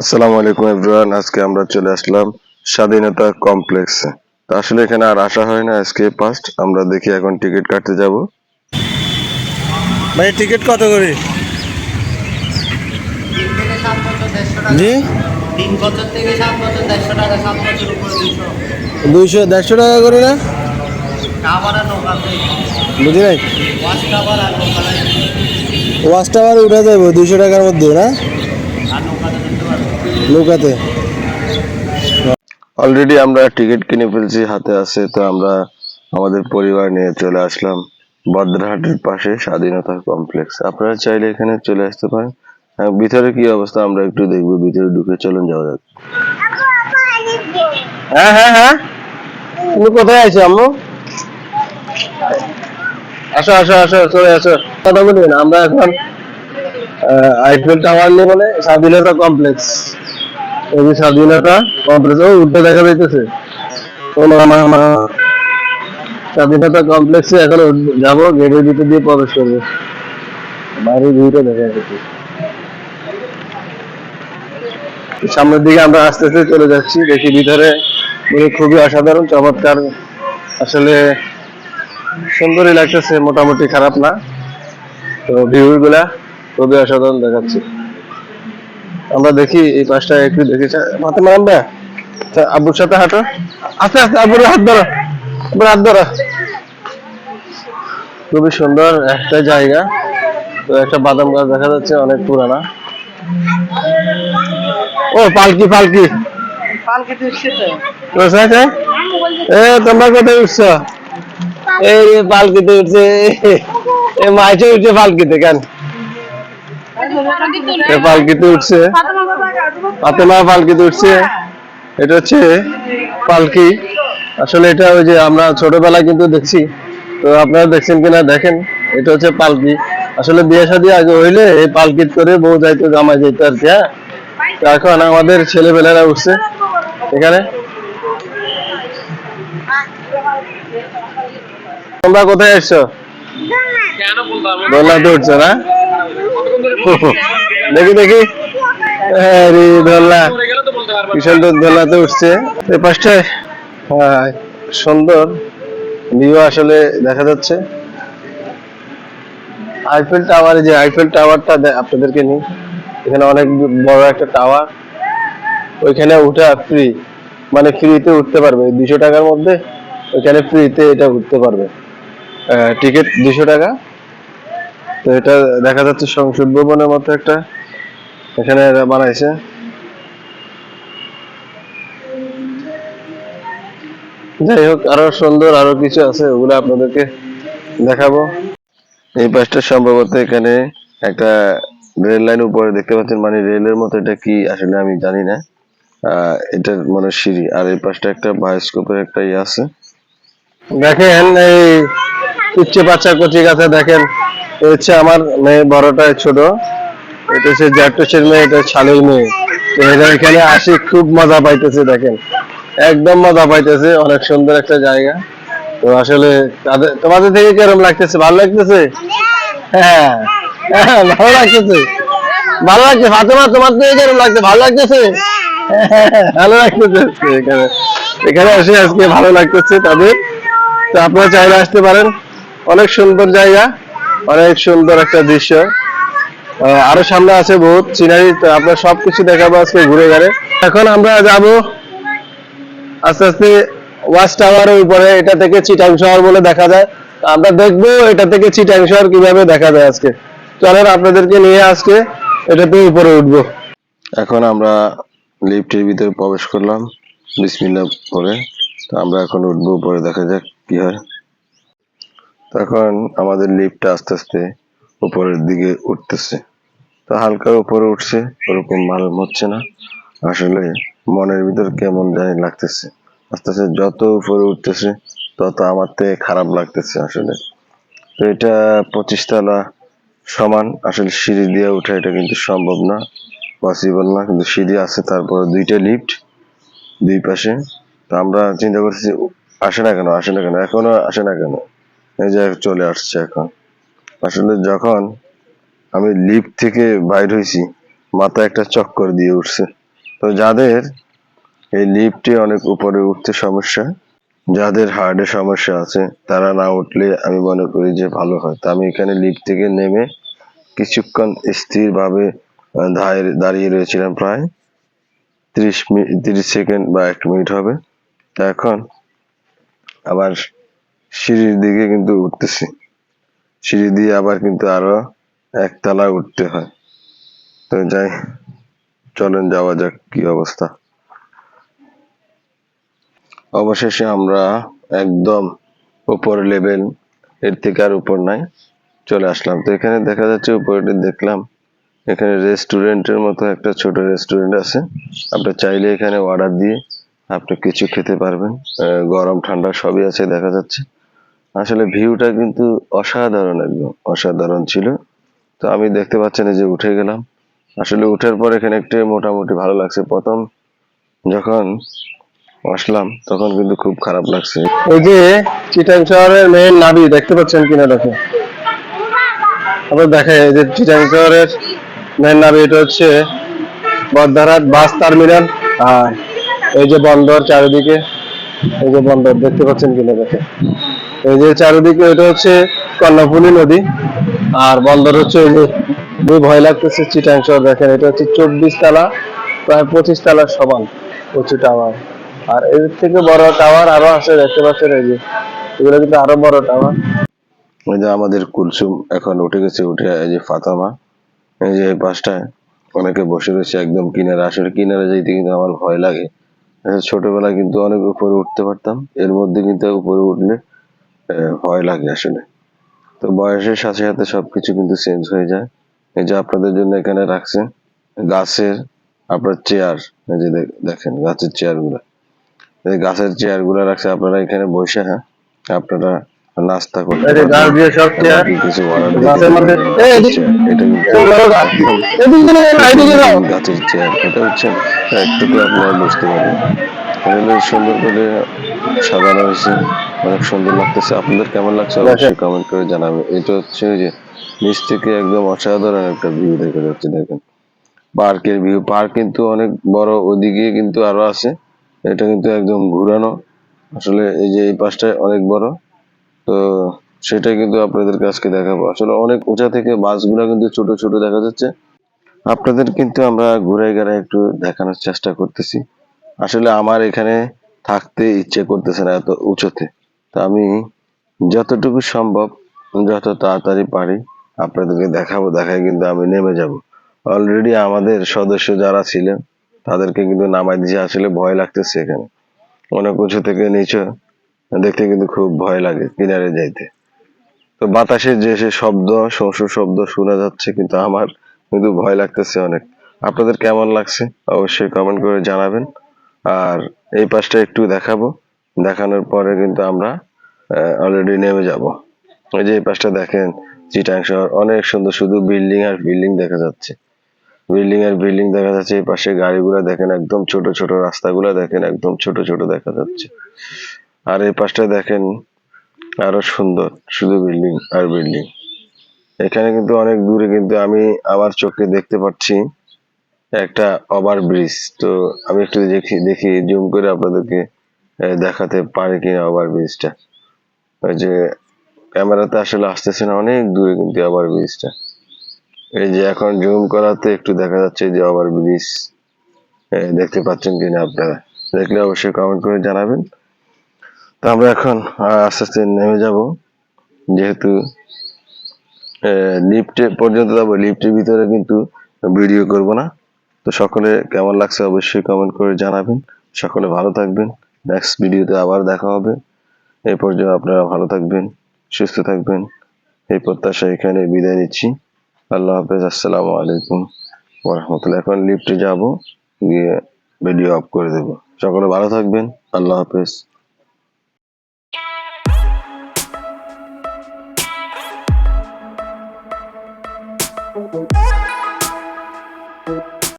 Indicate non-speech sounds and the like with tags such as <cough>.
আসসালামু আলাইকুম এভরিওয়ান আজকে আমরা চলে আসলাম স্বাধীনতা কমপ্লেক্সে। তো আসলে এখানে আর আসা হয় না আজকে ফার্স্ট আমরা দেখি এখন টিকিট কাটতে যাব। ভাই টিকিট কত করে? জি? দুইশো। দেড়শো টাকা করে না? বুঝি নাই? ওয়াশ টাওয়ার উঠে যাব দুইশো টাকার মধ্যে না আর নৌকাতে ধরতে পারব অলরেডি আমরা টিকিট কিনে ফেলছি, হাতে আছে, তো আমরা আমাদের পরিবার নিয়ে চলে আসলাম বদ্রহাটের পাশে স্বাধীনতা কমপ্লেক্স আপনারা চাইলে এখানে চলে আসতে পারেন। ভিতরে কি অবস্থা আমরা একটু দেখব, ভিতরে ঢুকে চলুন, যাওয়া যাক। হ্যাঁ হ্যাঁ হ্যাঁ। তুমি কোথায় আছো, আম্মু? আসো আসো আসো, চলে আসো। কথা বলবেন আমরা এখন আইফেল টাওয়ার নিয়ে বলে স্বাধীনতা কমপ্লেক্স এই যে স্বাধীনতা কমপ্লেক্স ও দেখা যাইতেছে। স্বাধীনতা কমপ্লেক্সে এখন যাব গেটের দিয়ে প্রবেশ করব। বাইরে ভিউটা দেখা যাচ্ছে। সামনের দিকে আমরা আস্তে আস্তে চলে যাচ্ছি। দেখি ভিতরে খুবই অসাধারণ, চমৎকার। আসলে সুন্দরই লাগতেছে, মোটামুটি খারাপ না। তো ভিউ গুলা খুবই অসাধারণ দেখাচ্ছে। আমরা দেখি এই পাশটা একটু দেখি। মাথা মারান ভাই আচ্ছা, আব্বুর সাথে হাঁটো। আস্তে আস্তে আব্বুর হাত ধরো। আব্বুর হাত ধরো। খুবই সুন্দর একটা জায়গা। তো একটা বাদাম গাছ দেখা যাচ্ছে অনেক পুরানা। ও পালকি পালকি? এ তোমরা কোথায় উঠছো? এই পালকিতে উঠছে। এ মাইছে উঠছে পালকিতে কেন? পালকিতে উঠছে। ফাতেমা পালকিতে উঠছে। এটা হচ্ছে পালকি। আসলে এটা ওই যে আমরা ছোটবেলায় কিন্তু দেখছি। তো আপনারা দেখছেন কিনা দেখেন এটা হচ্ছে পালকি। আসলে বিয়ে শাদী আগে হইলে এই পালকিত করে বউ যাইতো জামাই যাইতো আর কি হ্যাঁ? তো এখন আমাদের ছেলেবেলারা উঠছে। এখানে? তোমরা কোথায় এসছো দোলনাতে উঠছো না? <laughs> দেখি দেখি। আরে কি সুন্দর দোলনাতে উঠছে। এই পাশটায় সুন্দর। ভিউ আসলে দেখা যাচ্ছে। আইফেল টাওয়ারে যে আইফেল টাওয়ারটা আপনাদেরকে নিই। এখানে অনেক বড় একটা টাওয়ার ওইখানে উঠা ফ্রি মানে ফ্রিতে উঠতে পারবে। দুশো টাকার মধ্যে ওইখানে ফ্রিতে এটা উঠতে পারবে। টিকিট দুশো টাকা। তো এটা দেখা যাচ্ছে সংসদ ভবনের মতো একটা এখানে বানাইছে। যাই হোক, আরও সুন্দর আরও কিছু আছে, ওগুলো আপনাদেরকে দেখাবো। এই পাশটা সম্ভবত এখানে একটা রেল লাইন উপরে দেখতে পাচ্ছেন মানে রেলের মতো এটা কি আসলে আমি জানি না। এটা মানে সিঁড়ি, আর এই পাশটা একটা বায়োস্কোপের একটা ইয়ে আছে। দেখেন এই উচ্চে বাচ্চা কচি গাছে দেখেন হচ্ছে আমার মেয়ে বড়টা ছোট। এটা হচ্ছে জ্যাঠসের মেয়ে, এটা ছালের মেয়ে। তো এরা এখানে আসি, খুব মজা পাইতেছে, দেখেন। একদম মজা পাইতেছে, অনেক সুন্দর একটা জায়গা। তো আসলে তাদের তোমাদের থেকে কীরকম লাগতেছে? ভালো লাগতেছে? হ্যাঁ। ভালো লাগতেছে? ভালো লাগছে? ফাতেমা, তোমার থেকে কীরকম লাগছে? ভালো লাগতেছে? ভালো লাগতেছে এখানে। এখানে এসে আজকে ভালো লাগতেছে তাদের। তো আপনারা চাইলে আসতে পারেন। অনেক সুন্দর জায়গা। অনেক সুন্দর একটা দৃশ্য। আরও সামনে আছে বহুত। সিনারি আপনার সবকিছু দেখাবো আজকে ঘুরে ঘুরে। এখন আমরা যাব আস্তে আস্তে ওয়াচ টাওয়ারের উপরে। এটা থেকে চিটাং শহর বলে দেখা যায়। আমরা দেখব এটা থেকে চিটাং শহর কীভাবে দেখা যায় আজকে। চলেন আপনাদেরকে নিয়ে আজকে এটাতে উপরে উঠবো। এখন আমরা লিফটের ভিতরে প্রবেশ করলাম। বিসমিল্লা করে তো আমরা এখন উঠবো উপরে দেখা যাক কি হয়। তখন আমাদের লিফটটা আস্তে আস্তে উপরের দিকে উঠতেছে। তো হালকা উপরে উঠছে, ওরকম মালুম হচ্ছে না। আসলে মনের ভিতর কেমন জানি লাগতেছে। আস্তে আস্তে যত উপরে উঠতেছে, তত আমার থেকে খারাপ লাগতেছে আসলে। তো এটা পঁচিশ তলা সমান, আসলে সিঁড়ি দিয়ে ওঠা এটা কিন্তু সম্ভব না পসিবল না। কিন্তু সিঁড়ি আছে, তারপরে দুইটা লিফট দুই পাশে। তো আমরা চিন্তা করছি, আসে না কেন, আসে না কেন, এখনও আসে না কেন? এই যে চলে আসছে এখন। আসলে যখন আমি লিফট থেকে বাইর হয়েছি, মাথায় একটা চক্কর দিয়ে উঠছে। তো যাদের এই লিফটে অনেক উপরে উঠতে সমস্যা, যাদের হার্টে সমস্যা আছে, তারা না উঠলে আমি মনে করি যে ভালো হয়। তো আমি এখানে লিফট থেকে নেমে কিছুক্ষণ স্থিরভাবে দাঁড়িয়ে রয়েছিলাম প্রায় তিরিশ মিনিট তিরিশ সেকেন্ড বা এক মিনিট হবে। তো এখন আবার সিঁড়ির দিকে কিন্তু উঠতেছি। সিঁড়ি দিয়ে আবার কিন্তু আরও একতলা উঠতে হয়। তো যাই, চলেন যাওয়া যাক কি অবস্থা। অবশেষে আমরা একদম উপর লেভেল এর থেকে আর উপর নাই, চলে আসলাম। তো এখানে দেখা যাচ্ছে উপরে দেখলাম, এখানে রেস্টুরেন্টের মতো একটা ছোট রেস্টুরেন্ট আছে। আপনি চাইলে এখানে অর্ডার দিয়ে আপনি কিছু খেতে পারবেন। গরম, ঠান্ডা সবই আছে দেখা যাচ্ছে। আসলে ভিউটা কিন্তু অসাধারণ একদম, অসাধারণ ছিল। তো আমি দেখতে পাচ্ছেন যে উঠে গেলাম। আসলে উঠার পর এখানে একটু মোটামুটি ভালো লাগছে। প্রথম যখন আসলাম, তখন কিন্তু খুব খারাপ লাগছে। এই যে চিটাং শহরের মেন নাবি, দেখতে পাচ্ছেন কিনা দেখো? আবার দেখে, এই যে চিটাং শহরের মেন নাবি, এটা হচ্ছে বদ্ধারহাট বাস টার্মিনাল। আর এই যে বন্দর চারিদিকে, এই যে বন্দর, দেখতে পাচ্ছেন কিনা দেখে? এই যে চারিদিকে এটা হচ্ছে কর্ণফুলী নদী। আর বন্দর হচ্ছে এই যে খুবই ভয় লাগতেছে, চিটাং শহর দেখেন, এটা হচ্ছে চব্বিশ তালা, প্রায় পঁচিশ তালার সমান উঁচু টাওয়ার। আর এর থেকে বড় টাওয়ার আরও আছে, দেখতে পাচ্ছেন এই যে, এগুলো কিন্তু আরও বড় টাওয়ার। ওই যে আমাদের কুলসুম এখন উঠে গেছে, উঠে এই যে ফাতামা, এই যে পাশটায় অনেকে বসে রয়েছে একদম কিনারে, আসলে কিনারে যাইতে কিন্তু আমার ভয় লাগে। আসলে ছোটবেলায় কিন্তু অনেক উপরে উঠতে পারতাম, এর মধ্যে কিন্তু উপরে উঠলে ভয় লাগে আসলে। তো বয়সের সাথে সাথে সবকিছু কিন্তু চেঞ্জ হয়ে যায়। এই যে আপনাদের জন্য এখানে রাখছে গাছের আপনার চেয়ার এই যে দেখেন গাছের চেয়ারগুলা। গাছের চেয়ারগুলা রাখছে আপনারা এখানে বসে হ্যাঁ আপনারা নাস্তা করতে চেয়ার কিছু গাছের এটা হচ্ছে একটু আপনারা বুঝতে এগুলো সুন্দর করে সাজানো হয়েছে। অনেক সুন্দর লাগতেছে। আপনাদের কেমন লাগছে অবশ্যই কমেন্ট করে জানাবেন। এটা হচ্ছে ওই যে নিচ থেকে একদম অসাধারণ একটা ভিউ দেখা যাচ্ছে দেখেন। পার্কের ভিউ পার্ক কিন্তু অনেক বড় ওদিকে কিন্তু আরও আছে। এটা কিন্তু একদম ঘুরানো। আসলে এই যে এই পাশটায় অনেক বড়। তো সেটা কিন্তু আপনাদের আজকে দেখাবো। আসলে অনেক উঁচা থেকে বাসগুলো কিন্তু ছোট ছোট দেখা যাচ্ছে। আপনাদের কিন্তু আমরা ঘুরে ঘুরে একটু দেখানোর চেষ্টা করতেছি। আসলে আমার এখানে থাকতে ইচ্ছে করতেছে না এত উঁচুতে। তো আমি যতটুকু সম্ভব, যত তাড়াতাড়ি পারি আপনাদেরকে দেখাবো, দেখায় কিন্তু আমি নেমে যাব। অলরেডি আমাদের সদস্য যারা ছিলেন, তাদেরকে কিন্তু নামাই দিয়েছে, আসলে ভয় লাগতেছে এখানে। অনেক উঁচু থেকে নিচে দেখতে কিন্তু খুব ভয় লাগে কিনারে যাইতে। তো বাতাসের যে সে শব্দ শোঁ শোঁ শব্দ শোনা যাচ্ছে কিন্তু আমার কিন্তু ভয় লাগতেছে অনেক। আপনাদের কেমন লাগছে? অবশ্যই কমেন্ট করে জানাবেন। আর এই পাশটা একটু দেখাবো। দেখানোর পরে কিন্তু আমরা অলরেডি নেমে যাব। ওই যে এই পাশটা দেখেন, চিটাং শহর, অনেক সুন্দর, শুধু বিল্ডিং আর বিল্ডিং দেখা যাচ্ছে। বিল্ডিং আর বিল্ডিং দেখা যাচ্ছে, এই পাশে গাড়িগুলো দেখেন, একদম ছোট ছোট রাস্তাগুলো দেখেন, একদম ছোট ছোট দেখা যাচ্ছে। আর এই পাশটা দেখেন, আরও সুন্দর, শুধু বিল্ডিং আর বিল্ডিং। এখানে কিন্তু অনেক দূরে কিন্তু আমি আমার চোখে দেখতে পাচ্ছি একটা ওভার ব্রিজ তো আমি একটু দেখি দেখি, জুম করে আপনাদেরকে দেখাতে পারি কিনা ওভার ব্রিজটা ওই যে ক্যামেরাতে আসলে আসতেছে না অনেক দূরে কিন্তু ওভার ব্রিজটা এই যে এখন জুম করাতে একটু দেখা যাচ্ছে যে ওভার ব্রিজ দেখতে পাচ্ছেন কিনা আপনারা। দেখলে অবশ্যই কমেন্ট করে জানাবেন। তো আমরা এখন আস্তে আস্তে নেমে যাব। যেহেতু লিফটে পর্যন্ত যাব লিফটের ভিতরে কিন্তু ভিডিও করব না। তো সকলে কেমন লাগছে অবশ্যই কমেন্ট করে জানাবেন। সকলে ভালো থাকবেন। নেক্সট ভিডিওতে আবার দেখা হবে। এই পর্যন্ত আপনারা ভালো থাকবেন, সুস্থ থাকবেন। এই প্রত্যাশা এখানে বিদায় নিচ্ছি। আল্লাহ হাফেজ, আসসালামু আলাইকুম ওরহমতুল্লাহ এখন লিফটে যাব, গিয়ে ভিডিও আপ করে দেবো। সকলে ভালো থাকবেন, আল্লাহ হাফেজ।